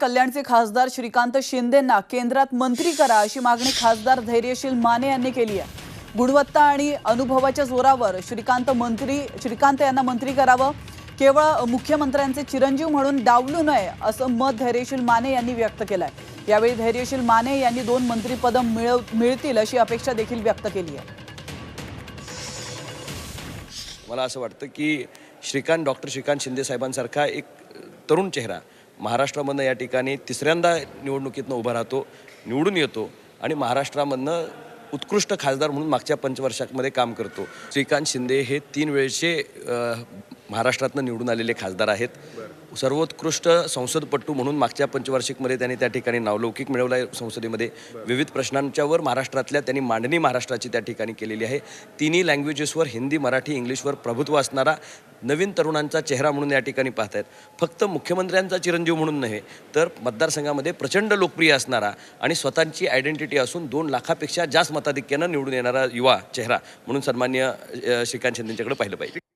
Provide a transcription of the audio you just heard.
कल्याणचे खासदार श्रीकांत शिंदेंना केंद्रात मंत्री करा अशी मागणी खासदार धैर्यशील माने यांनी केली आहे. गुणवत्ता आणि अनुभवाच्या जोरावर श्रीकांत मंत्री श्रीकांत यांना मंत्री करावं. केवळ मुख्यमंत्र्यांचे चिरंजीव म्हणून डावलू नये असं मत धैर्यशील माने यांनी व्यक्त केलं आहे यावेळी धैर्यशील माने यांनी दोन मंत्रीपदं मिळव मिळतील अशी अपेक्षा देखील व्यक्त केली आहे. मला असं वाटतं की श्रीकांत डॉक्टर श्रीकांत शिंदे साहेबांसारखा एक तरुण चेहरा महाराष्ट्रामधनं या ठिकाणी तिसऱ्यांदा निवडणुकीतनं उभा राहतो निवडून येतो आणि महाराष्ट्रामधनं उत्कृष्ट खासदार म्हणून मागच्या पंचवर्षामध्ये काम करतो. श्रीकांत शिंदे हे तीन वेळचे महाराष्ट्रातनं निवडून आलेले खासदार आहेत. सर्वोत्कृष्ट संसदपट्टू म्हणून मागच्या पंचवार्षिकमध्ये त्यांनी त्या ठिकाणी नावलौकिक मिळवला आहे. संसदेमध्ये विविध प्रश्नांच्यावर महाराष्ट्रातल्या त्यांनी मांडणी महाराष्ट्राची त्या ठिकाणी केलेली आहे. तिन्ही लँग्वेजेसवर हिंदी मराठी इंग्लिशवर प्रभुत्व असणारा नवीन तरुणांचा चेहरा म्हणून या ठिकाणी पाहत आहेत फक्त मुख्यमंत्र्यांचा चिरंजीव म्हणून नव्हे तर मतदारसंघामध्ये प्रचंड लोकप्रिय असणारा आणि स्वतःची आयडेंटिटी असून दोन लाखापेक्षा जास्त मताधिक्यानं निवडून येणारा युवा चेहरा म्हणून सन्मान्य श्रीकांत शिंदेच्याकडे पाहिलं पाहिजे.